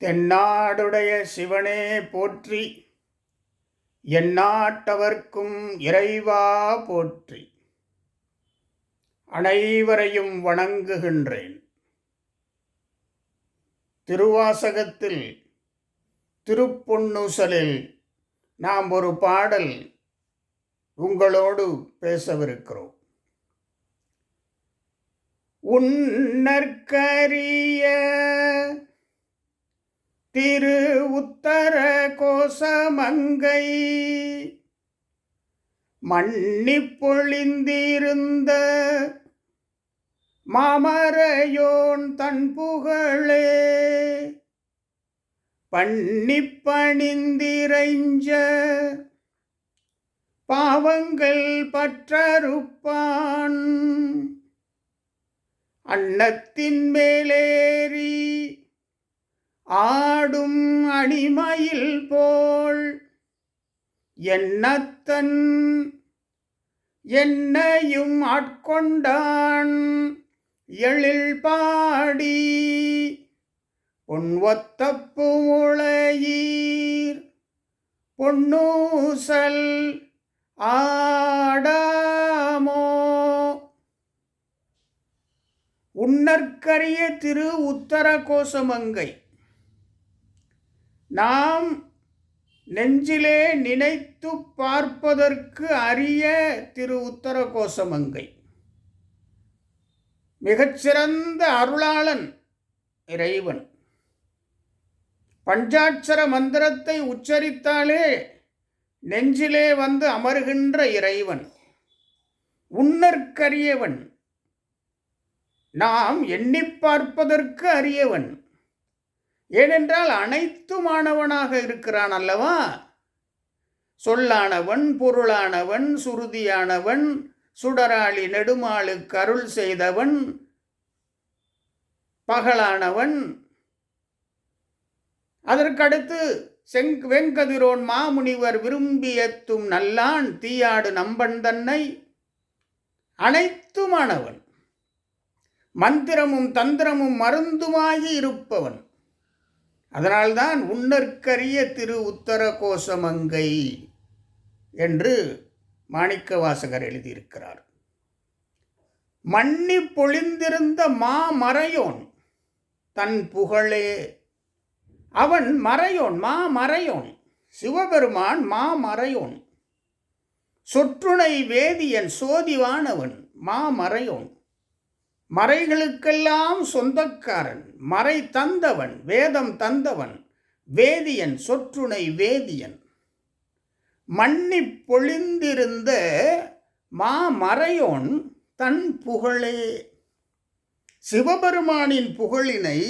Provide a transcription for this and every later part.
தென்னாடுடைய சிவனே போற்றி எந்நாட்டவர்க்கும் இறைவா போற்றி. அனைவரையும் வணங்குகின்றேன். திருவாசகத்தில் திருப்பொன்னூசலில் நாம் ஒரு பாடல் உங்களோடு பேசவிருக்கிறோம். உன்னற்கரிய திரு உத்தர கோசமங்கை மன்னிப் பொழிந்திருந்த மாமரையோன் தன் புகழே பண்ணிப் பணிந்திரைஞ்ச பாவங்கள் பற்றறுப்பான். அன்னத்தின் மேலேறி ஆடும் அடிமையில் போல் என்னத்தன் என்னையும் ஆட்கொண்டான் எழில் பாடி பொன்வத்தப்பு முளையீர் பொன்னூசல் ஆடாமோ. உன்னற்கரிய திரு உத்தர கோசமங்கை நாம் நெஞ்சிலே நினைத்து பார்ப்பதற்கு அரிய திரு உத்தர கோசமங்கை மிகச்சிறந்த அருளாளன் இறைவன். பஞ்சாட்சர மந்திரத்தை உச்சரித்தாலே நெஞ்சிலே வந்து அமர்கின்ற இறைவன். உன்னற்கரியவன். நாம் எண்ணி பார்ப்பதற்கு அரியவன். ஏனென்றால் அனைத்துமானவனாக இருக்கிறான் அல்லவா? சொல்லானவன் பொருளானவன் சுருதியானவன் சுடராளி நெடுமாளுக்கு கருள் செய்தவன் பகலானவன். அதற்கடுத்து செங் வெங்கதிரோன் மாமுனிவர் விரும்பியத்தும் நல்லான் தீயாடு நம்பன் தன்னை. அனைத்துமானவன் மந்திரமும் தந்திரமும் மருந்துமாகி இருப்பவன். அதனால்தான் உன்னற்கரிய திரு உத்தர கோசமங்கை என்று மாணிக்க வாசகர் எழுதியிருக்கிறார். மன்னி பொழிந்திருந்த மா மறையோன் தன் புகழே. அவன் மறையோன் மா மறையோன் சிவபெருமான் மா மறையோன் சொற்றுணை வேதியன் சோதிவானவன் மா மறையோன் மறைகளுக்கெல்லாம் சொந்தக்காரன் மறை தந்தவன் வேதம் தந்தவன் வேதியன் சொற்றுணை வேதியன். மண்ணி பொழிந்திருந்த மா மறையோன் தன் புகழே. சிவபெருமானின் புகழினை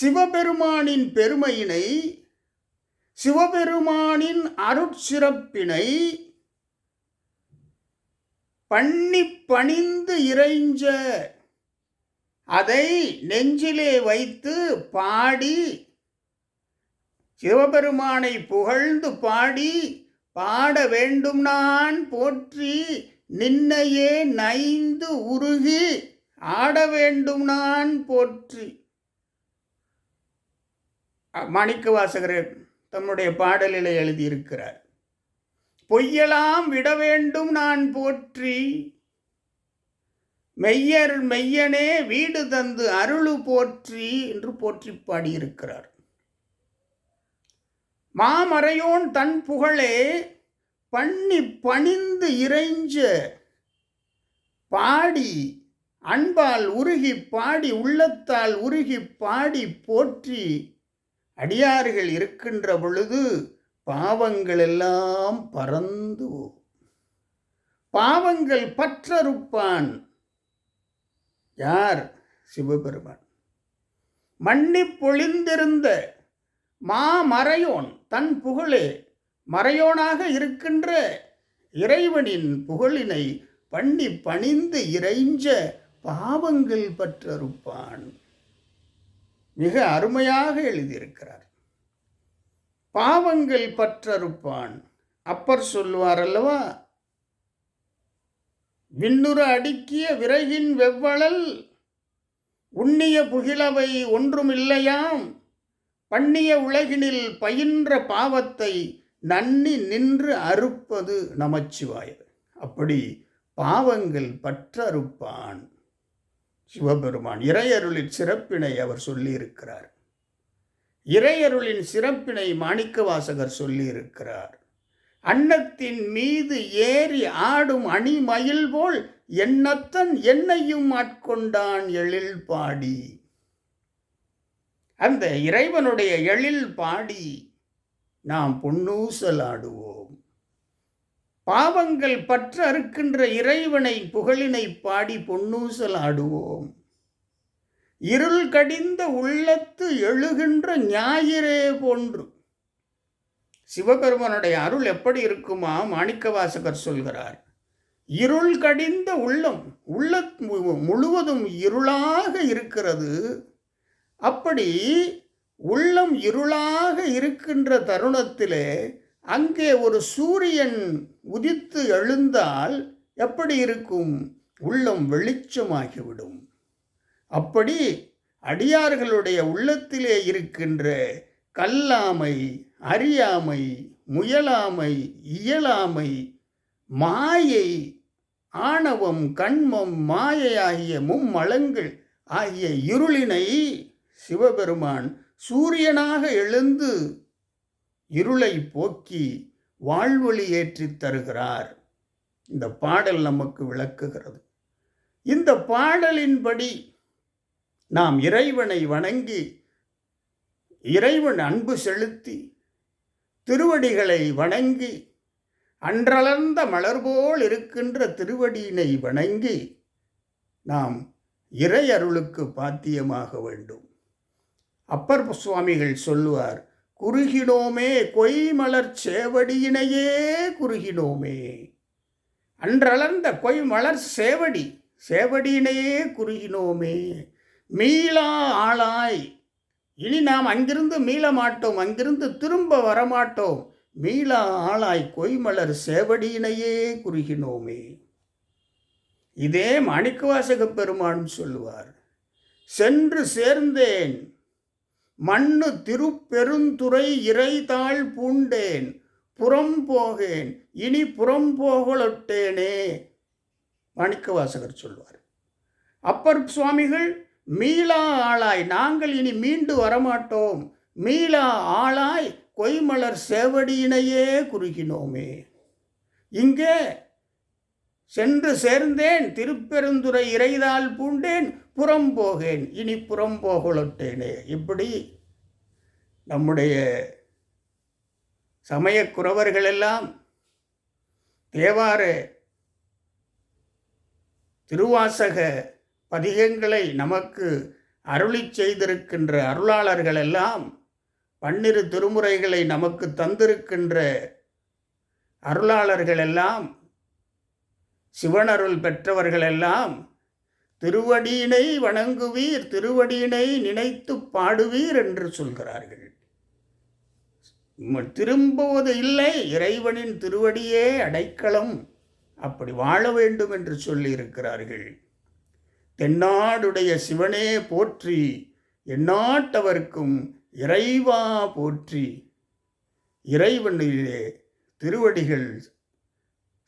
சிவபெருமானின் பெருமையினை சிவபெருமானின் அருட்சிறப்பினை பண்ணி பணிந்து இறைஞ்ச அதை நெஞ்சிலே வைத்து பாடி சிவபெருமானை புகழ்ந்து பாடி பாட வேண்டும் நான் போற்றி நின்னையே நைந்து உருகி ஆட வேண்டும் நான் போற்றி. மாணிக்க வாசகர் தம்முடைய பாடலிலே எழுதியிருக்கிறார். பொய்யலாம் விட வேண்டும் நான் போற்றி. மெய்யர் மெய்யனே வீடு தந்து அருளு போற்றி என்று போற்றி பாடியிருக்கிறார். மாமறையோன் தன் புகழே பண்ணி பணிந்து இறைஞ்ச பாடி அன்பால் உருகி பாடி உள்ளத்தால் உருகி பாடி போற்றி அடியார்கள் இருக்கின்ற பொழுது பாவங்கள் எல்லாம் பறந்து பாவங்கள் பற்றறுப்பான். யார்? சிவபெருமான். மண்ணி பொழிந்திருந்த மாமறையோன் தன் புகழே. மறையோனாக இருக்கின்ற இறைவனின் புகழினை பண்ணி பணிந்து இறைஞ்ச பாவங்கள் பற்றறுப்பான். மிக அருமையாக எழுதியிருக்கிறார். பாவங்கள் பற்றறுப்பான். அப்பர் சொல்லுவார் அல்லவா விண்ணுற அடுக்கிய விறகின் வெவ்வளல் உண்ணிய புகிழவை ஒன்றுமில்லையாம். பண்ணிய உலகினில் பயின்ற பாவத்தை நன்னி நின்று அறுப்பது நமச்சிவாயர். அப்படி பாவங்கள் பற்றறுப்பான். சிவபெருமான் இறையருளின் சிறப்பினை அவர் சொல்லியிருக்கிறார். இறையருளின் சிறப்பினை மாணிக்கவாசகர் சொல்லியிருக்கிறார். அன்னத்தின் மீது ஏறி ஆடும் அணிமயில் போல் எண்ணத்தன் என்னையும் ஆட்கொண்டான் எழில் பாடி. அந்த இறைவனுடைய எழில் பாடி நாம் பொன்னூசலாடுவோம். பாவங்கள் பற்ற அறுக்கின்ற இறைவனை புகழினை பாடி பொன்னூசல் ஆடுவோம் இருள் கடிந்த உள்ளத்து எழுகின்ற ஞாயிறே போன்று. சிவபெருமனுடைய அருள் எப்படி இருக்குமா? மாணிக்கவாசகர் சொல்கிறார். இருள் கடிந்த உள்ளம் உள்ள முழுவதும் இருளாக இருக்கிறது. அப்படி உள்ளம் இருளாக இருக்கின்ற தருணத்திலே அங்கே ஒரு சூரியன் உதித்து எழுந்தால் எப்படி இருக்கும்? உள்ளம் வெளிச்சமாகிவிடும். அப்படி அடியார்களுடைய உள்ளத்திலே இருக்கின்ற கல்லாமை அறியாமை முயலாமை இயலாமை மாயை ஆணவம் கண்மம் மாயை ஆகிய மும்மலங்கள் ஆகிய இருளினை சிவபெருமான் சூரியனாக எழுந்து இருளை போக்கி வாழ்வொளி ஏற்றித் தருகிறார். இந்த பாடல் நமக்கு விளக்குகிறது. இந்த பாடலின்படி நாம் இறைவனை வணங்கி இறைவன் அன்பு செலுத்தி திருவடிகளை வணங்கி அன்றளர்ந்த மலர்போல் இருக்கின்ற திருவடியினை வணங்கி நாம் இறை அருளுக்கு பாத்தியமாக வேண்டும். அப்பர் சுவாமிகள் சொல்லுவார் குறுகினோமே கொய்மலர் சேவடியினையே குறுகினோமே அன்றளர்ந்த கொய்மலர் சேவடி சேவடியினையே குறுகினோமே. மீளா ஆளாய். இனி நாம் அங்கிருந்து மீள மாட்டோம் அங்கிருந்து திரும்ப வரமாட்டோம். மீளா ஆளாய் கொய்மலர் சேவடியினையே குறுகினோமே. இதே மாணிக்கவாசக பெருமானும் சொல்லுவார் சென்று சேர்ந்தேன் மண்ணு திருப்பெருந்துறை இறைதாள் பூண்டேன் புறம் போகேன் இனி புறம் போகலொட்டேனே. மாணிக்கவாசகர் சொல்வார் அப்பர் சுவாமிகள் மீளா ஆளாய் நாங்கள் இனி மீண்டு வரமாட்டோம். மீளா ஆளாய் கொய்மலர் சேவடியினையே குறுகினோமே. இங்கே சென்று சேர்ந்தேன் திருப்பெருந்துறை இறைதால் பூண்டேன் புறம் போகேன் இனி புறம் போகலொட்டேனே. இப்படி நம்முடைய சமயக்குறவர்களெல்லாம் தேவார திருவாசக பதிகங்களை நமக்கு அருளி செய்திருக்கின்ற அருளாளர்கள் எல்லாம் பன்னிரு திருமுறைகளை நமக்கு தந்திருக்கின்ற அருளாளர்கள் எல்லாம் சிவனருள் பெற்றவர்களெல்லாம் திருவடியினை வணங்குவீர் திருவடியினை நினைத்து பாடுவீர் என்று சொல்கிறார்கள். திரும்புவது இல்லை இறைவனின் திருவடியே அடைக்கலம் அப்படி வாழ வேண்டும் என்று சொல்லியிருக்கிறார்கள். தென்னாடுடைய சிவனே போற்றி எந்நாட்டவர்க்கும் இறைவா போற்றி. இறைவனிலே திருவடிகள்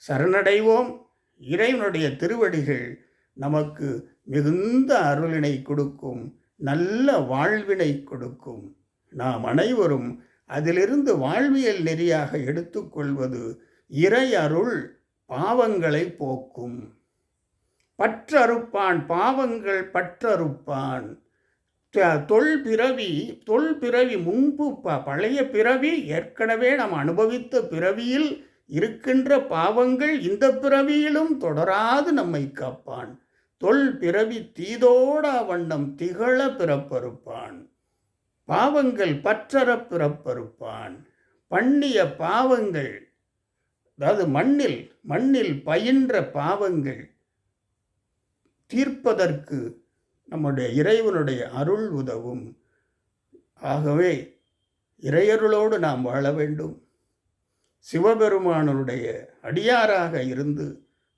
சரணடைவோம். இறைவனுடைய திருவடிகள் நமக்கு மிகுந்த அருளினை கொடுக்கும் நல்ல வாழ்வினை கொடுக்கும். நாம் அனைவரும் அதிலிருந்து வாழ்வியல் நெறியாக எடுத்துக்கொள்வது இறை அருள் பாவங்களை போக்கும். பற்றறுப்பான் பாவங்கள் பற்றறுப்பான். தொல் பிறவி தொல் பிறவி முன்பு ப பழைய பிறவி ஏற்கனவே நாம் அனுபவித்த பிறவியில் இருக்கின்ற பாவங்கள் இந்த பிறவியிலும் தொடராது நம்மை காப்பான். தொல் பிறவி தீதோடா வண்ணம் திகழ பிறப்பறுப்பான். பாவங்கள் பற்றற பிறப்பறுப்பான். பண்ணிய பாவங்கள் அதாவது மண்ணில் மண்ணில் பயின்ற பாவங்கள் தீர்ப்பதற்கு நம்முடைய இறைவனுடைய அருள் உதவும். ஆகவே இறையருளோடு நாம் வாழ வேண்டும். சிவபெருமானுடைய அடியாராக இருந்து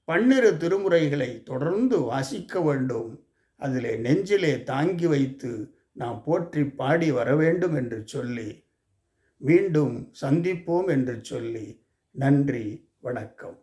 பன்னிரு திருமுறைகளை தொடர்ந்து வாசிக்க வேண்டும். அதிலே நெஞ்சிலே தாங்கி வைத்து நாம் போற்றி பாடி வர வேண்டும் என்று சொல்லி மீண்டும் சந்திப்போம் என்று சொல்லி நன்றி வணக்கம்.